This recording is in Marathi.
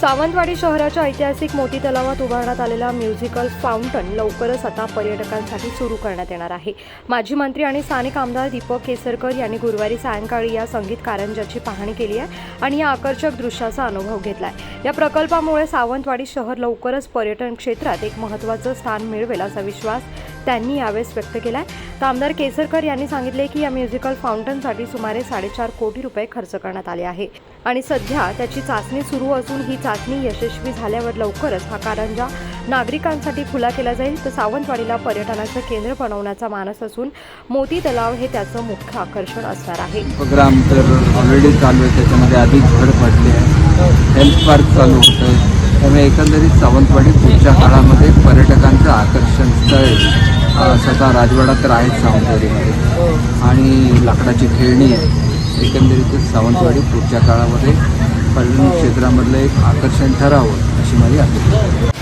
सावंतवाडी शहराच्या ऐतिहासिक मोती तलावात उभारण्यात आलेला म्युझिकल फाउंटन लवकरच आता पर्यटकांसाठी सुरू करण्यात येणार आहे. माजी मंत्री आणि स्थानिक आमदार दीपक केसरकर यांनी गुरुवारी सायंकाळी या संगीत कारंजाची पाहणी केली आहे आणि या आकर्षक दृश्याचा अनुभव घेतला आहे या प्रकल्पामुळे सावंतवाडी शहर लवकरच पर्यटन क्षेत्रात एक महत्त्वाचं स्थान मिळवेल असा विश्वास त्यांनी यावेळेस व्यक्त केला आहे तर आमदार केसरकर यांनी सांगितले की या म्युझिकल फाउंटनसाठी सुमारे साडेचार कोटी रुपये खर्च करण्यात आले आहे. आणि सध्या त्याची चाचणी सुरू असून ही चाचणी यशस्वी झाल्यावर लवकरच हा कारंजा नागरिकांसाठी खुला केला जाईल. तर सावंतवाडीला पर्यटनाचं केंद्र बनवण्याचा मानस असून मोती तलाव हे त्याचं मुख्य आकर्षण असणार आहे. उपक्रम तर ऑलरेडी चालू आहे. त्याच्यामध्ये अधिक भर पडली आहे. हेल्थ पार्क चालू होतं. त्यामुळे एकंदरीत सावंतवाडी पुढच्या काळामध्ये पर्यटकांचं आकर्षण स्थळ स्वतः राजवाडा तर आहेच सावंतवाडीमध्ये. आणि लाकडाची खेळणी आहे एकंदरीतच सावंतवाडी पुढच्या काळामध्ये पर्यटन क्षेत्रामधलं एक आकर्षण ठरावं अशी माझी अपेक्षा